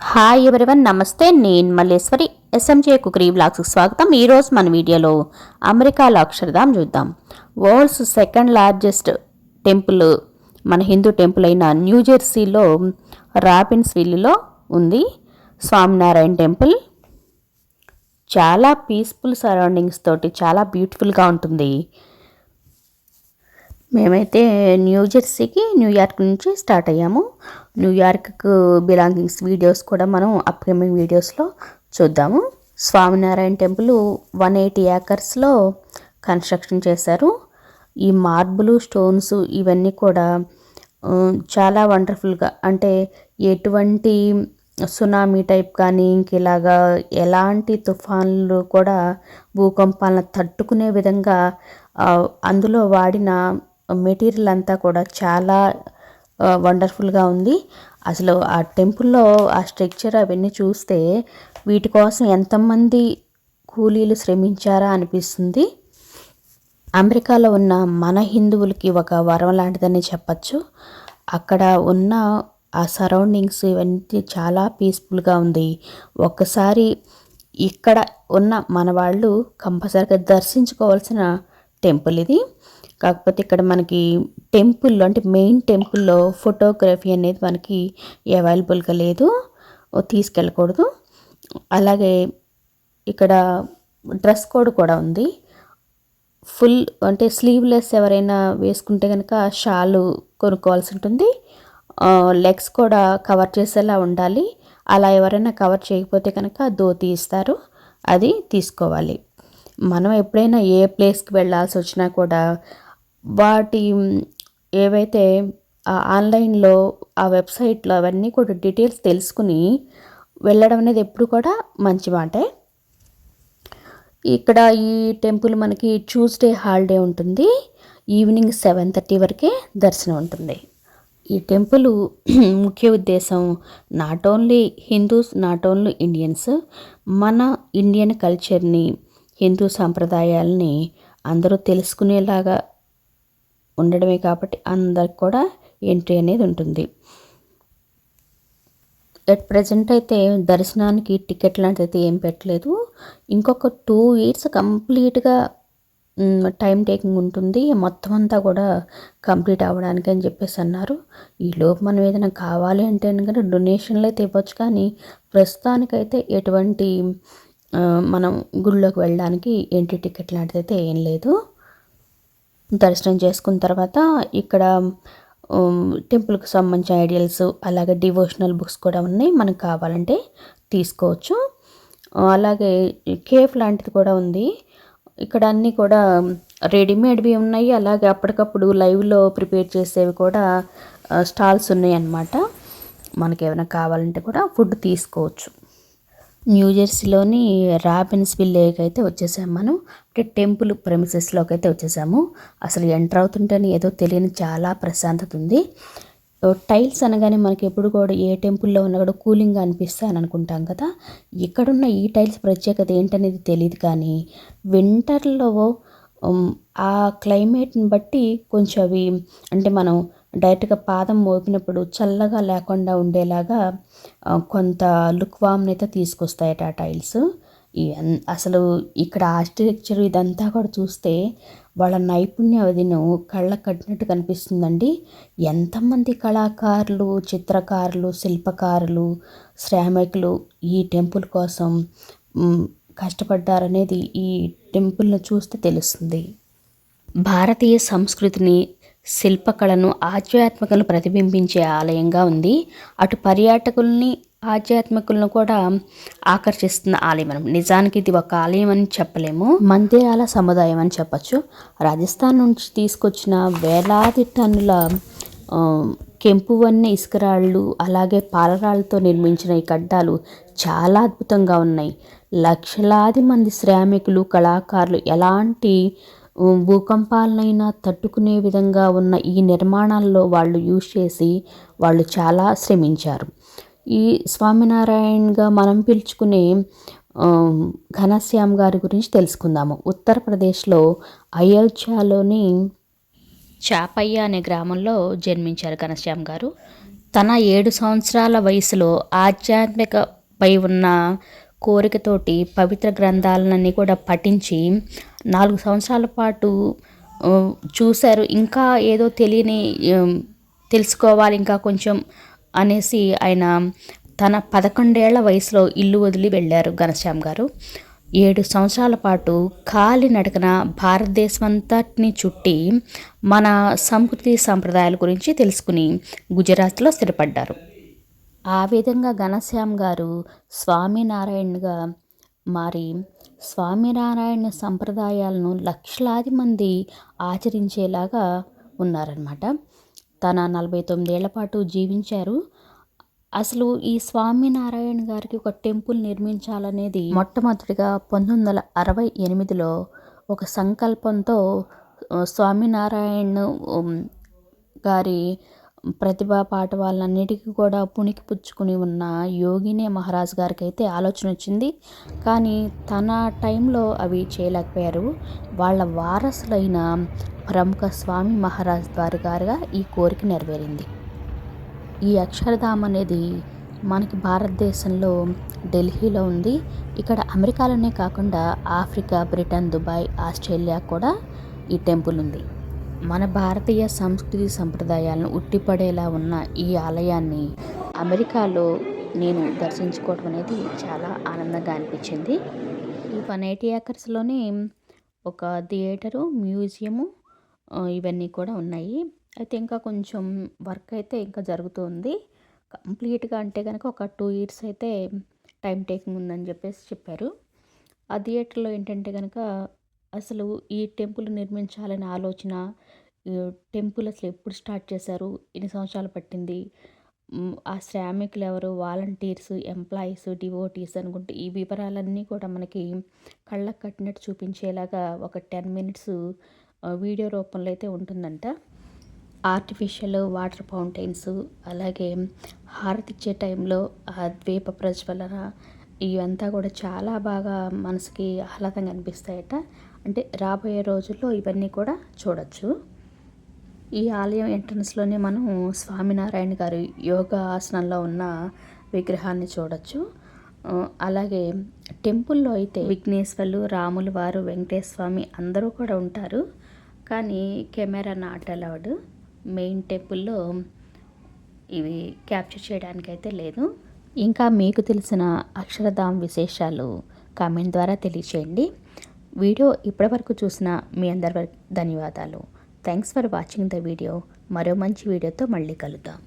Hi everyone నమస్తే నేను Malleswari. SMJ cookery బ్లాగ్స్కి స్వాగతం. ఈరోజు మన వీడియోలో అమెరికాలో అక్షరధాం చూద్దాం. వరల్డ్స్ సెకండ్ లార్జెస్ట్ టెంపుల్ మన హిందూ టెంపుల్ అయిన న్యూ జెర్సీలో రాబిన్స్విల్లో ఉంది. స్వామినారాయణ టెంపుల్ చాలా పీస్ఫుల్ సరౌండింగ్స్ తోటి చాలా బ్యూటిఫుల్గా ఉంటుంది. మేమైతే న్యూ జెర్సీకి న్యూయార్క్ నుంచి స్టార్ట్ అయ్యాము. న్యూయార్క్కు బిలాంగింగ్స్ వీడియోస్ కూడా మనం అప్కమింగ్ వీడియోస్లో చూద్దాము. స్వామినారాయణ టెంపుల్ వన్ ఎయిటీ ఏకర్స్లో కన్స్ట్రక్షన్ చేశారు. ఈ మార్బులు స్టోన్స్ ఇవన్నీ కూడా చాలా వండర్ఫుల్గా అంటే ఎటువంటి సునామీ టైప్ కానీ ఇంక ఇలాగా ఎలాంటి తుఫాన్లు కూడా భూకంపాలను తట్టుకునే విధంగా అందులో వాడిన మెటీరియల్ అంతా కూడా చాలా వండర్ఫుల్గా ఉంది. అసలు ఆ టెంపుల్లో ఆ స్ట్రక్చర్ అవన్నీ చూస్తే వీటి కోసం ఎంతమంది కూలీలు శ్రమించారా అనిపిస్తుంది. అమెరికాలో ఉన్న మన హిందువులకి ఒక వరం లాంటిదని చెప్పచ్చు. అక్కడ ఉన్న ఆ సరౌండింగ్స్ ఇవన్నీ చాలా పీస్ఫుల్గా ఉంది. ఒక్కసారి ఇక్కడ ఉన్న మన వాళ్ళు కంపల్సరీగా దర్శించుకోవాల్సిన టెంపుల్ ఇది. కాకపోతే ఇక్కడ మనకి టెంపుల్ అంటే మెయిన్ టెంపుల్లో ఫోటోగ్రఫీ అనేది మనకి అవైలబుల్గా లేదు. తీసుకెళ్ళకూడదు. అలాగే ఇక్కడ డ్రెస్ కోడ్ కూడా ఉంది. ఫుల్ అంటే స్లీవ్లెస్ ఎవరైనా వేసుకుంటే కనుక షాలు కొనుక్కోవాల్సి ఉంటుంది. లెగ్స్ కూడా కవర్ చేసేలా ఉండాలి. అలా ఎవరైనా కవర్ చేయకపోతే కనుక ధోతి ఇస్తారు. అది తీసుకోవాలి. మనం ఎప్పుడైనా ఏ ప్లేస్కి వెళ్ళాల్సి వచ్చినా కూడా వాటి ఏవైతే ఆ ఆన్లైన్లో ఆ వెబ్సైట్లో అవన్నీ కూడా డీటెయిల్స్ తెలుసుకుని వెళ్ళడం అనేది ఎప్పుడు కూడా మంచి మాటే. ఇక్కడ ఈ టెంపుల్ మనకి ట్యూస్డే హాలిడే ఉంటుంది. ఈవినింగ్ సెవెన్ థర్టీ వరకే దర్శనం ఉంటుంది. ఈ టెంపుల్ ముఖ్య ఉద్దేశం not only Hindus not only Indians మన ఇండియన్ కల్చర్ని హిందూ సాంప్రదాయాలని అందరూ తెలుసుకునేలాగా ఉండడమే కాబట్టి అందరికి కూడా ఎంట్రీ అనేది ఉంటుంది. ఎట్ ప్రజెంట్ అయితే దర్శనానికి టికెట్ లాంటిది అయితే ఏం పెట్టలేదు. ఇంకొక టూ ఇయర్స్ కంప్లీట్గా టైం టేకింగ్ ఉంటుంది. మొత్తం అంతా కూడా కంప్లీట్ అవ్వడానికి అని చెప్పేసి అన్నారు. ఈలోపు మనం ఏదైనా కావాలి అంటే కనుక డొనేషన్లు అయితే ఇవ్వచ్చు కానీ ప్రస్తుతానికైతే ఎటువంటి మనం గుళ్ళోకి వెళ్ళడానికి ఎంట్రీ టికెట్ లాంటిది అయితే ఏం లేదు. దర్శనం చేసుకున్న తర్వాత ఇక్కడ టెంపుల్కి సంబంధించిన ఐడియల్స్ అలాగే డివోషనల్ బుక్స్ కూడా ఉన్నాయి మనకు కావాలంటే తీసుకోవచ్చు. అలాగే కేఫ్ లాంటిది కూడా ఉంది. ఇక్కడ అన్నీ కూడా రెడీమేడ్వి ఉన్నాయి. అలాగే అప్పటికప్పుడు లైవ్లో ప్రిపేర్ చేసేవి కూడా స్టాల్స్ ఉన్నాయి అన్నమాట మనకి ఏమైనా కావాలంటే కూడా ఫుడ్ తీసుకోవచ్చు. న్యూజెర్సీలోని రాబిన్స్ విల్లేకి అయితే వచ్చేసాము మనం. అంటే టెంపుల్ ప్రెమిసెస్లోకి అయితే వచ్చేసాము. అసలు ఎంటర్ అవుతుంటేనే ఏదో తెలియని చాలా ప్రశాంతత ఉంది. టైల్స్ అనగానే మనకి ఎప్పుడు కూడా ఏ టెంపుల్లో ఉన్నా కూడా కూలింగ్గా అనిపిస్తాయి అని అనుకుంటాం కదా. ఇక్కడున్న ఈ టైల్స్ ప్రత్యేకత ఏంటనేది తెలియదు కానీ వింటర్లో ఆ క్లైమేట్ని బట్టి కొంచెం అవి అంటే మనం డైరెక్ట్గా పాదం మోపినప్పుడు చల్లగా లేకుండా ఉండేలాగా కొంత లుక్ వామ్ని అయితే తీసుకొస్తాయట ఆ టైల్స్. ఈ అసలు ఇక్కడ ఆర్కిటెక్చర్ ఇదంతా కూడా చూస్తే వాళ్ళ నైపుణ్య అదిను కళ్ళ కట్టినట్టు కనిపిస్తుందండి. ఎంతమంది కళాకారులు చిత్రకారులు శిల్పకారులు శ్రామికులు ఈ టెంపుల్ కోసం కష్టపడ్డారనేది ఈ టెంపుల్ని చూస్తే తెలుస్తుంది. భారతీయ సంస్కృతిని శిల్పకళను ఆధ్యాత్మికను ప్రతిబింబించే ఆలయంగా ఉంది. అటు పర్యాటకుల్ని ఆధ్యాత్మికులను కూడా ఆకర్షిస్తున్న ఆలయం మనం నిజానికి ఇది ఒక ఆలయం అని చెప్పలేము. మందిరాల సముదాయం అని చెప్పచ్చు. రాజస్థాన్ నుంచి తీసుకొచ్చిన వేలాది టన్నుల ఆ, ఇసుకరాళ్ళు అలాగే పాలరాళ్ళతో నిర్మించిన ఈ కడ్డాలు చాలా అద్భుతంగా ఉన్నాయి. లక్షలాది మంది శ్రామికులు కళాకారులు ఎలాంటి భూకంపాలనైనా తట్టుకునే విధంగా ఉన్న ఈ నిర్మాణాల్లో వాళ్ళు యూజ్ చేసి వాళ్ళు చాలా శ్రమించారు. ఈ స్వామినారాయణగా మనం పిలుచుకునే ఘనశ్యామ్ గారి గురించి తెలుసుకుందాము. ఉత్తరప్రదేశ్లో అయోధ్యలోని చాపయ్య అనే గ్రామంలో జన్మించారు ఘనశ్యామ్ గారు. తన ఏడు సంవత్సరాల వయసులో ఆధ్యాత్మికపై ఉన్న కోరికతోటి పవిత్ర గ్రంథాలన్నీ కూడా పఠించి నాలుగు సంవత్సరాల పాటు చూశారు. ఇంకా ఏదో తెలియని తెలుసుకోవాలి ఇంకా కొంచెం అనేసి ఆయన తన పదకొండేళ్ళ వయసులో ఇల్లు వదిలి వెళ్ళారు ఘనశ్యామ్ గారు. ఏడు సంవత్సరాల పాటు కాలి నడకన భారతదేశం అంతటిని చుట్టి మన సంస్కృతి సంప్రదాయాల గురించి తెలుసుకుని గుజరాత్లో స్థిరపడ్డారు. ఆ విధంగా ఘనశ్యామ్ గారు స్వామినారాయణగా మారి స్వామినారాయణ సంప్రదాయాలను లక్షలాది మంది ఆచరించేలాగా ఉన్నారనమాట తన నలభై తొమ్మిదేళ్ళ పాటు జీవించారు. అసలు ఈ స్వామినారాయణ గారికి ఒక టెంపుల్ నిర్మించాలనేది మొట్టమొదటిగా పంతొమ్మిది వందల అరవై ఎనిమిదిలో ఒక సంకల్పంతో స్వామినారాయణ గారి ప్రతిభా వాళ్ళన్నిటికీ కూడా పుణికి పుచ్చుకుని ఉన్న యోగినే మహారాజ్ గారికి అయితే ఆలోచన వచ్చింది. కానీ తన టైంలో అవి చేయలేకపోయారు. వాళ్ళ వారసులైన ప్రముఖ స్వామి మహారాజ్ వారి గారుగా ఈ కోరిక నెరవేరింది. ఈ అక్షరధామ్ అనేది మనకి భారతదేశంలో ఢిల్లీలో ఉంది. ఇక్కడ అమెరికాలోనే కాకుండా ఆఫ్రికా బ్రిటన్ దుబాయ్ ఆస్ట్రేలియా కూడా ఈ టెంపుల్ ఉంది. మన భారతీయ సంస్కృతి సంప్రదాయాలను ఉట్టిపడేలా ఉన్న ఈ ఆలయాన్ని అమెరికాలో నేను దర్శించుకోవడం అనేది చాలా ఆనందంగా అనిపించింది. ఈ వన్ ఎయిటీ ఏకర్స్లోనే ఒక థియేటరు మ్యూజియము ఇవన్నీ కూడా ఉన్నాయి. అయితే ఇంకా కొంచెం వర్క్ అయితే ఇంకా జరుగుతుంది కంప్లీట్గా అంటే కనుక ఒక టూ ఇయర్స్ అయితే టైం టేకింగ్ ఉందని చెప్పేసి చెప్పారు. ఆ థియేటర్లో ఏంటంటే కనుక అసలు ఈ టెంపుల్ నిర్మించాలనే ఆలోచన టెంపుల్ అసలు ఎప్పుడు స్టార్ట్ చేశారు? ఎన్ని సంవత్సరాలు పట్టింది? ఆ శ్రామికులు ఎవరు? వాలంటీర్స్ ఎంప్లాయీస్ డివోటీస్ అనుకుంటే ఈ వివరాలన్నీ కూడా మనకి కళ్ళకు కట్టినట్టు చూపించేలాగా ఒక టెన్ మినిట్స్ వీడియో రూపంలో అయితే ఉంటుందంట. ఆర్టిఫిషియల్ వాటర్ ఫౌంటైన్స్ అలాగే హారతి ఇచ్చే టైంలో ఆ ద్వీప ప్రజ్వలన ఇవంతా కూడా చాలా బాగా మనసుకి ఆహ్లాదంగా అనిపిస్తాయట. అంటే రాబోయే రోజుల్లో ఇవన్నీ కూడా చూడొచ్చు. ఈ ఆలయం ఎంట్రన్స్లోనే మనం స్వామినారాయణ గారి యోగా ఆసనంలో ఉన్న విగ్రహాన్ని చూడొచ్చు. అలాగే టెంపుల్లో అయితే విఘ్నేశ్వర్లు రాములు వారు వెంకటేశ్వర అందరూ కూడా ఉంటారు. కానీ కెమెరా నాట్ అలౌడ్. మెయిన్ టెంపుల్లో ఇవి క్యాప్చర్ చేయడానికి అయితే లేదు. ఇంకా మీకు తెలిసిన అక్షరధామ్ విశేషాలు కామెంట్ ద్వారా తెలియచేయండి. వీడియో ఇప్పటివరకు చూసిన మీ అందరి ధన్యవాదాలు. Thanks for watching the video మరో మంచి వీడియోతో మళ్ళీ కలుద్దాం.